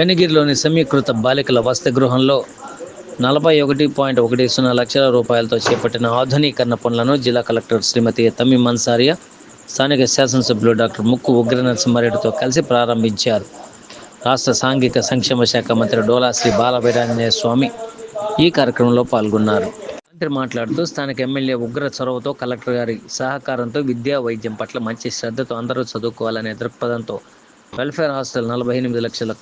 కనిగిరిలోని సమీకృత బాలికల వసతి గృహంలో నలభై ఒకటి పాయింట్ ఒకటి సున్నా లక్షల రూపాయలతో చేపట్టిన ఆధునీకరణ పనులను జిల్లా కలెక్టర్ శ్రీమతి తమ్మి మన్సారియా స్థానిక శాసనసభ్యులు డాక్టర్ ముక్కు ఉగ్ర నరసింహారెడ్డితో కలిసి ప్రారంభించారు. రాష్ట్ర సాంఘిక సంక్షేమ శాఖ మంత్రి డోలా శ్రీ బాలవీరాంజనేయ స్వామి ఈ కార్యక్రమంలో పాల్గొన్నారు. మంత్రి మాట్లాడుతూ స్థానిక ఎమ్మెల్యే ఉగ్ర చొరవతో కలెక్టర్ గారి సహకారంతో విద్యా వైద్యం పట్ల మంచి శ్రద్ధతో అందరూ చదువుకోవాలనే దృక్పథంతో వెల్ఫేర్ హాస్టల్ నలభై ఎనిమిది లక్షల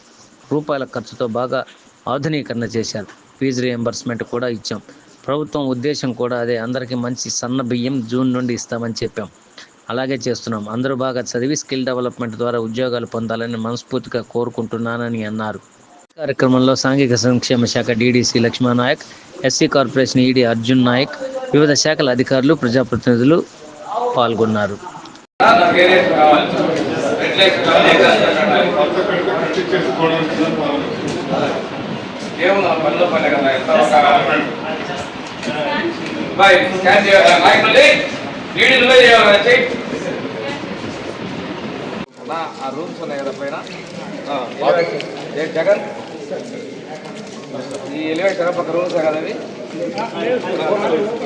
రూపాయల ఖర్చుతో బాగా ఆధునీకరణ చేశారు. ఫీజు రియంబర్స్మెంట్ కూడా ఇచ్చాం. ప్రభుత్వం ఉద్దేశం కూడా అదే. అందరికీ మంచి సన్న బియ్యం జూన్ నుండి ఇస్తామని చెప్పాం. అలాగే చేస్తున్నాం. అందరూ బాగా చదివి స్కిల్ డెవలప్మెంట్ ద్వారా ఉద్యోగాలు పొందాలని మనస్ఫూర్తిగా కోరుకుంటున్నానని అన్నారు. కార్యక్రమంలో సాంఘిక సంక్షేమ శాఖ DDC Lakshman Nayak SC corporation ED Arjun Nayak వివిధ శాఖల అధికారులు ప్రజాప్రతినిధులు పాల్గొన్నారు. కావాలి పనిలో పని కదా ఎంత బాయ్ స్కాన్ చేయాలి నాయకులు నీడి నువ్వే చేయాలి చెయ్యి ఆ రూమ్స్ ఉన్నాయి కదా పైన. ఏ జగన్? ఈ ఎలివేటర్ పక్క రూమ్స్ కదా అవి?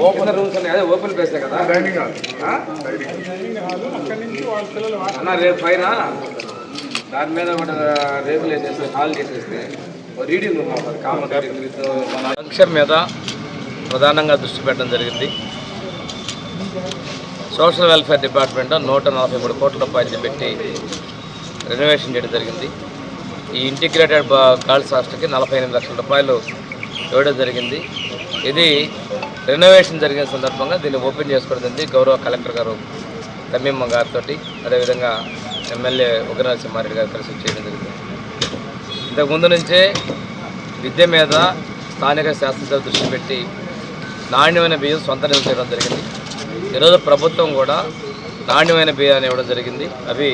ఓపెన్ రూమ్స్ ఉన్నాయి అదే ఓపెన్ ప్లేసే కదా? అన్న రేపు పైన దాని మీద కూడా రేపులు వేసేస్తే హాల్ చేసేస్తే రీడింగ్ రూమ్ అవుతుంది కామన్ మన ఫంక్షన్ మీద ప్రధానంగా దృష్టి పెట్టడం జరిగింది. సోషల్ వెల్ఫేర్ డిపార్ట్మెంట్ నూట నలభై మూడు కోట్ల రూపాయలు పెట్టి రెనోవేషన్ చేయడం జరిగింది. ఈ ఇంటిగ్రేటెడ్ గర్ల్స్ హాస్టల్కి నలభై ఎనిమిది లక్షల రూపాయలు ఇవ్వడం జరిగింది. ఇది రెనోవేషన్ జరిగిన సందర్భంగా దీన్ని ఓపెన్ చేసుకోవడం గౌరవ కలెక్టర్ గారు తమ్మిమ్మ గారితో అదేవిధంగా ఎమ్మెల్యే ఉగ్రనరసింహారెడ్డి గారు కలిసి చేయడం జరిగింది. ఇంతకుముందు నుంచే విద్య మీద స్థానిక శాస్త్రజ్ఞ దృష్టి పెట్టి నాణ్యమైన బియ్యం సొంత నిల్వ చేయడం జరిగింది. ఈరోజు ప్రభుత్వం కూడా నాణ్యమైన బియ్యాన్ని ఇవ్వడం జరిగింది. అవి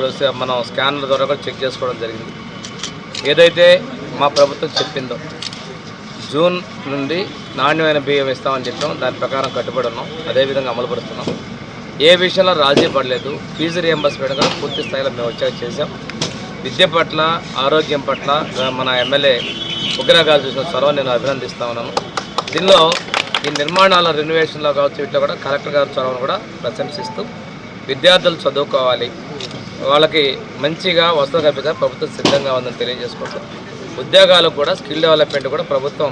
ఇప్పుడు మనం స్కానర్ ద్వారా కూడా చెక్ చేసుకోవడం జరిగింది. ఏదైతే మా ప్రభుత్వం చెప్పిందో జూన్ నుండి నాణ్యమైన బియ్యం ఇస్తామని చెప్పాం దాని ప్రకారం కట్టుబడి ఉన్నాం. అదేవిధంగా అమలు పడుతున్నాం ఏ విషయంలో రాజీ పడలేదు ఫీజు రియంబర్స్మెంట్ కూడా పూర్తి స్థాయిలో మేము వచ్చాక చేసాం విద్య పట్ల ఆరోగ్యం పట్ల మన ఎమ్మెల్యే ఉగ్రగాలు చూసిన చొరవ నేను అభినందిస్తా ఉన్నాను. దీనిలో ఈ నిర్మాణాల రెనోవేషన్లో కావచ్చు ఇట్లా కూడా కలెక్టర్ గారి చొరవను కూడా ప్రశంసిస్తూ విద్యార్థులు చదువుకోవాలి వాళ్ళకి మంచిగా వసతులు కల్పించాలి ప్రభుత్వం సిద్ధంగా ఉందని తెలియజేసుకుంటూ ఉద్యోగాలకు కూడా స్కిల్ డెవలప్మెంట్ కూడా ప్రభుత్వం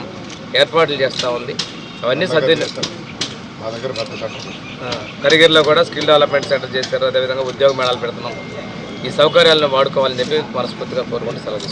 ఏర్పాట్లు చేస్తూ ఉంది. అవన్నీ సద్వినియోగం కరిగిరిలో కూడా స్కిల్ డెవలప్మెంట్ సెంటర్ చేశారు. అదేవిధంగా ఉద్యోగ మేళాలు పెడుతున్నాం. ఈ సౌకర్యాలను వాడుకోవాలని చెప్పి మనస్ఫూర్తిగా కోరుకుంటూ సెలవు